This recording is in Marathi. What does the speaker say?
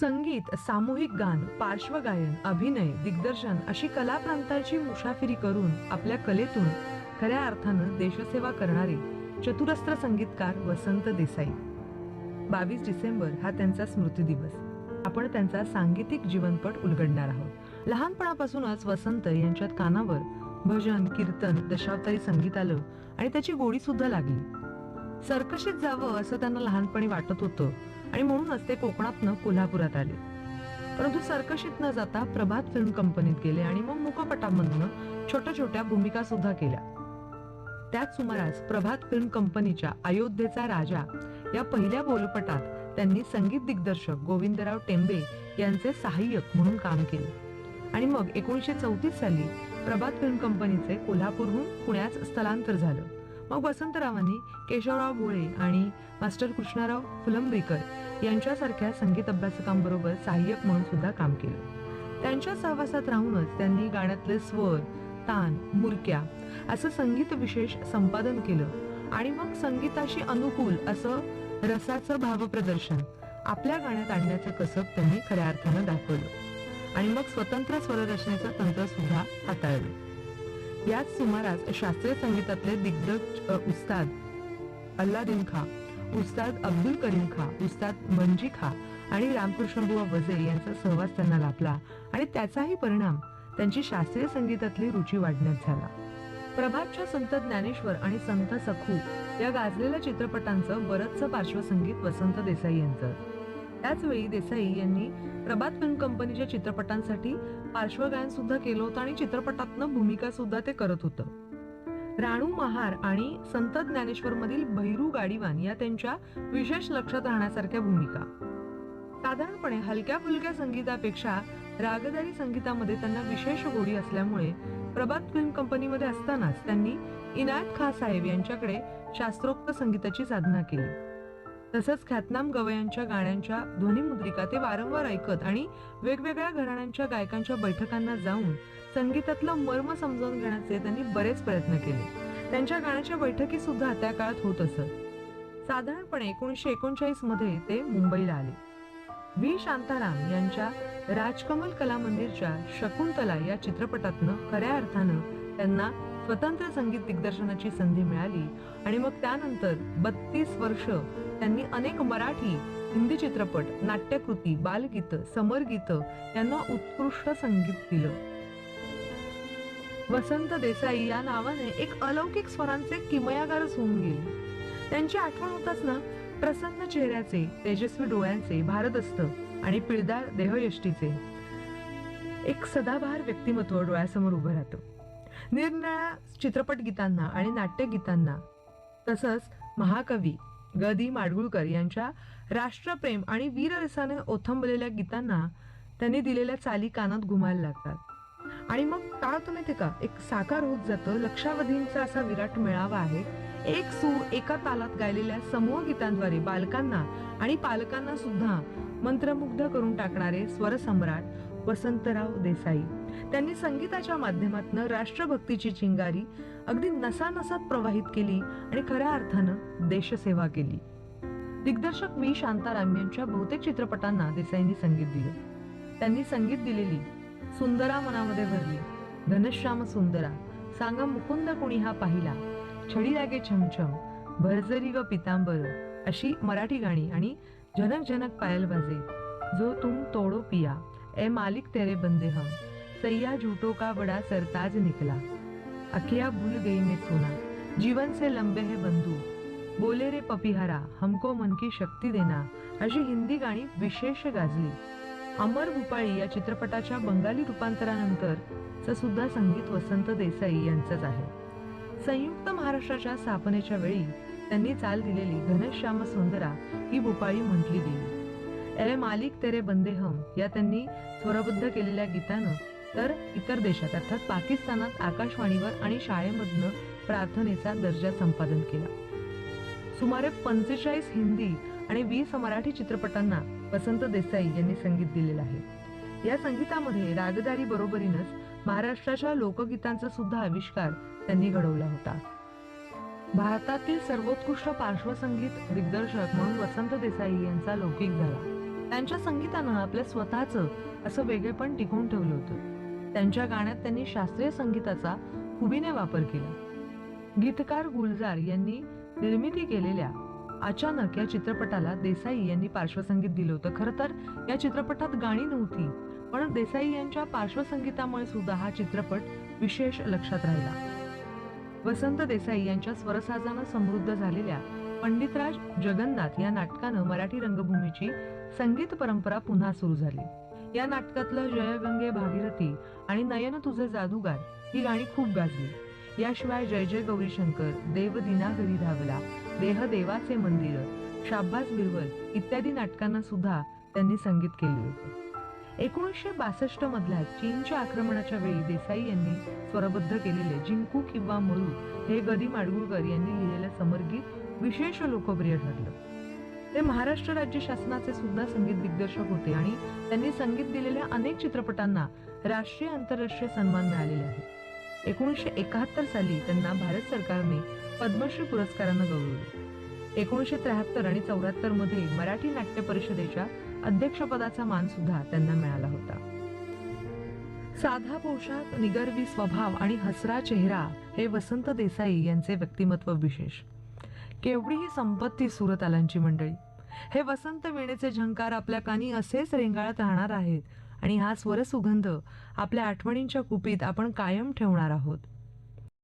संगीत सामूहिक गान पार्श्वगायन अभिनय दिग्दर्शन अशी कला प्रांताची मुसाफिरी करून आपल्या कलेतून खऱ्या अर्थानं देशसेवा करणारे चतुरस्त्र संगीतकार वसंत देसाई. बावीस डिसेंबर हा त्यांचा स्मृती दिवस. आपण त्यांचा सांगीतिक जीवनपट उलगडणार आहोत. लहानपणापासूनच वसंत यांच्यात कानावर भजन कीर्तन दशावतारी संगीत आलं आणि त्याची गोडी सुद्धा लागली. सर्कशीत जावं असं त्यांना लहानपणी वाटत होतं. आणि म्हणूनच ते कोकणातनं कोल्हापुरात आले. परंतु सर्कशीत न जाता प्रभात फिल्म कंपनीत गेले आणि मग मुखपटामधनं छोट्या छोट्या भूमिका सुद्धा केल्या. त्याच सुमारास प्रभात फिल्म कंपनीच्या अयोध्येचा राजा या पहिल्या बोलपटात त्यांनी संगीत दिग्दर्शक गोविंदराव टेंबे यांचे सहाय्यक म्हणून काम केले. आणि मग एकोणीसशे चौतीस साली प्रभात फिल्म कंपनीचे कोल्हापूरहून पुण्यात स्थलांतर झालं. मग वसंतरावांनी केशवराव भोळे आणि मास्टर कृष्णराव फुलंब्रीकर यांच्यासारख्या संगीत अभ्यासकांबरोबर सहाय्यक म्हणून सुद्धा काम केलं. त्यांच्या सहवासात राहूनच त्यांनी गाण्यातले स्वर तान मुरक्या असं संगीत विशेष संपादन केलं. आणि मग संगीताशी अनुकूल असं रसाचं भावप्रदर्शन आपल्या गाण्यात आणण्याचं कसब त्यांनी खऱ्या अर्थानं दाखवलं. आणि मग स्वतंत्र स्वररचनेचं तंत्र सुद्धा हाताळलं. याच सुमारास शास्त्रीय संगीतातले दिग्गज उस्ताद अल्लादिन खा उस्ताद अब्दुल करीम खा उस्ताद मंजी खा आणि रामकृष्ण बुवा वजे यांचा सहवास त्यांना लाभला आणि त्याचाही परिणाम त्यांची शास्त्रीय संगीतातली रुची वाढण्यात झाला. प्रभातच्या संत ज्ञानेश्वर आणि संत सखू या गाजलेल्या चित्रपटांचं बरंचसं पार्श्वसंगीत वसंत देसाई यांचं. त्याचवेळी देसाई यांनी प्रभात फिल्म कंपनीच्या चित्रपटांसाठी पार्श्वगायन सुद्धा केलं होतं आणि चित्रपटातनं भूमिका सुद्धा ते करत होतं. राणू महार आणि संत ज्ञानेश्वर मधील भैरू गाडीवान या त्यांच्या विशेष लक्षात राहण्यासारख्या भूमिका. साधारणपणे हलक्या फुलक्या संगीतापेक्षा रागदारी संगीतामध्ये त्यांना विशेष गोडी असल्यामुळे प्रभात फिल्म कंपनीमध्ये असतानाच त्यांनी इनायत खा साहेब यांच्याकडे शास्त्रोक्त संगीताची साधना केली. तसंच ख्यातनाम गवयांच्या गाण्यांच्या ध्वनिमुद्रिका ते वारंवार ऐकत आणि वेगवेगळ्या घराण्यांच्या गायकांच्या बैठकांना जाऊन संगीतातलं मर्म समजावून घेण्याचे त्यांनी बरेच प्रयत्न केले. त्यांच्या गाण्याच्या बैठकी सुद्धा त्या काळात होत असत. साधारणपणे एकोणीसशे एकोणचाळीसमध्ये ते मुंबईला आले. व्ही. शांताराम यांच्या राजकमल कला मंदिरच्या शकुंतला या चित्रपटातनं खऱ्या अर्थानं त्यांना स्वतंत्र संगीत दिग्दर्शनाची संधी मिळाली आणि मग त्यानंतर बत्तीस वर्ष त्यांनी अनेक मराठी हिंदी चित्रपट नाट्यकृती बालगीत समरगीत यांना उत्कृष्ट संगीत दिलं. वसंत देसाई या नावाने एक अलौकिक स्वरांचे किमयागारच होऊन गेले. त्यांची आठवण होताच ना? प्रसन्न चेहऱ्याचे तेजस्वी डोळ्यांचे भारदस्त आणि पिळदार देहयष्टीचे. एक सदाबहार व्यक्तिमत्व डोळ्यासमोर उभं राहतं. निरनिराळ्या चित्रपट गीतांना आणि नाट्यगीतांना तसंच महाकवी ग दी माडगुळकर यांच्या राष्ट्रप्रेम आणि वीररसाने ओथंबलेल्या गीतांना त्यांनी दिलेल्या चाली कानात घुमायला लागतात. आणि मग काय होतं माहितीये का? एक साकार होत जातं. लक्षावधींचा असा विराट मेळावा आहे. एक सूर एका तालात गायलेल्या समूह गीतांद्वारे बालकांना आणि पालकांना सुद्धा मंत्रमुग्ध करून टाकणारे स्वरसम्राट वसंतराव देसाई. त्यांनी संगीताच्या माध्यमातून राष्ट्रभक्तीची चिंगारी अगदी नसानसात प्रवाहित केली आणि खऱ्या अर्थानं देशसेवा केली. दिग्दर्शक व्ही. शांताराम यांच्या बहुतेक चित्रपटांना देसाईंनी संगीत दिलं. त्यांनी संगीत दिलेली सुंदरा मनामध्ये भरली. घनश्याम सुंदरा सांगा मुकुंद कुणी हा पाहिला? छडी लागे छमछम भरजरी व पितांबर अशी मराठी गाणी आणि जनक जनक पायल वाजे जो तुम तोडो पिया. ए मालिक तेरे बंदे हम। सैया झूठों का बड़ा सरताज निकला। अखिया भूल गई मैं सोना। जीवन से लंबे है बंधू। बोले रे पपिहरा हमको मन की शक्ती देना। अशी हिंदी गाणी विशेष गाजली। अमर भूपाळी या चित्रपटाच्या बंगाली रूपांतरानंतर सुद्धा संगीत वसंत देसाई यांचंच आहे. संयुक्त महाराष्ट्राच्या स्थापनेच्या वेळी त्यांनी चाल दिलेली घनश्याम सुंदरा ही भूपाळी म्हटली गेली. ए मालिक तेरे बंदे हम या त्यांनी स्वरबद्ध केलेल्या गीतानं तर इतर देशात अर्थात पाकिस्तानात आकाशवाणीवर आणि शाळेमधनं प्रार्थनेचा दर्जा संपादन केला. सुमारे पंचेचाळीस हिंदी आणि वीस मराठी चित्रपटांना वसंत देसाई यांनी संगीत दिलेलं आहे. या संगीतामध्ये रागदारी बरोबरीनच महाराष्ट्राच्या लोकगीतांचा सुद्धा आविष्कार त्यांनी घडवला होता. भारतातील सर्वोत्कृष्ट पार्श्वसंगीत दिग्दर्शक म्हणून वसंत देसाई यांचा लौकिक झाला त्यांच्या संगीतानं आपल्या स्वतःचं असं वेगळेपण टिकवून ठेवलं होतं. त्यांच्या गाण्यात त्यांनी शास्त्रीय संगीताचा खुबीने वापर केला. गीतकार गुलजार यांनी निर्मिती केलेल्या अचानक या चित्रपटाला देसाई यांनी पार्श्वसंगीत दिलं होतं. खरं तर या चित्रपटात गाणी नव्हती पण देसाई यांच्या पार्श्वसंगीतामुळे सुद्धा हा चित्रपट विशेष लक्षात राहिला. वसंत देसाई यांच्या स्वरसाजानं समृद्ध झालेल्या पंडितराज जगन्नाथ या नाटकानं मराठी रंगभूमीची संगीत परंपरा पुन्हा सुरू झाली. या नाटकातलं जयगंगे भागीरथी आणि नयन तुझे जादूगार ही गाणी खूप गाजली. याशिवाय जय जय गौरी शंकर देव दिनागरी धावला देह देवाचे मंदिर शाब्बास बिरवल इत्यादी नाटकांना सुद्धा त्यांनी संगीत केले होते. एकोणीसशे बासष्ट मधल्या चीनच्या आक्रमणाच्या वेळी देसाई यांनी स्वरबद्ध केलेले जिंकू किंवा मरू हे गदी माडगुळकर यांनी लिहिलेलं समरगीत विशेष लोकप्रिय ठरलं. ते महाराष्ट्र राज्य शासनाचे सुद्धा संगीत दिग्दर्शक होते आणि त्यांनी संगीत दिलेल्या अनेक चित्रपटांना राष्ट्रीय आंतरराष्ट्रीय सन्मान मिळालेले आहेत एकोणीसशे एकाहत्तर साली त्यांना भारत सरकारने पद्मश्री पुरस्कारानं गौरवले. एकोणीसशे त्र्याहत्तर आणि चौऱ्याहत्तरमध्ये मराठी नाट्य परिषदेच्या अध्यक्षपदाचा मान सुद्धा त्यांना मिळाला होता. साधा पोशाख निगर्वी स्वभाव आणि हसरा चेहरा हे वसंत देसाई यांचे व्यक्तिमत्व विशेष. केवढी ही संपत्ती सुरतालांची मंडळी. हे वसंत वेणेचे झंकार आपल्या कानी असेच रेंगाळत राहणार आहेत आणि हा स्वरसुगंध आपल्या आठवणींच्या कुपीत आपण कायम ठेवणार आहोत.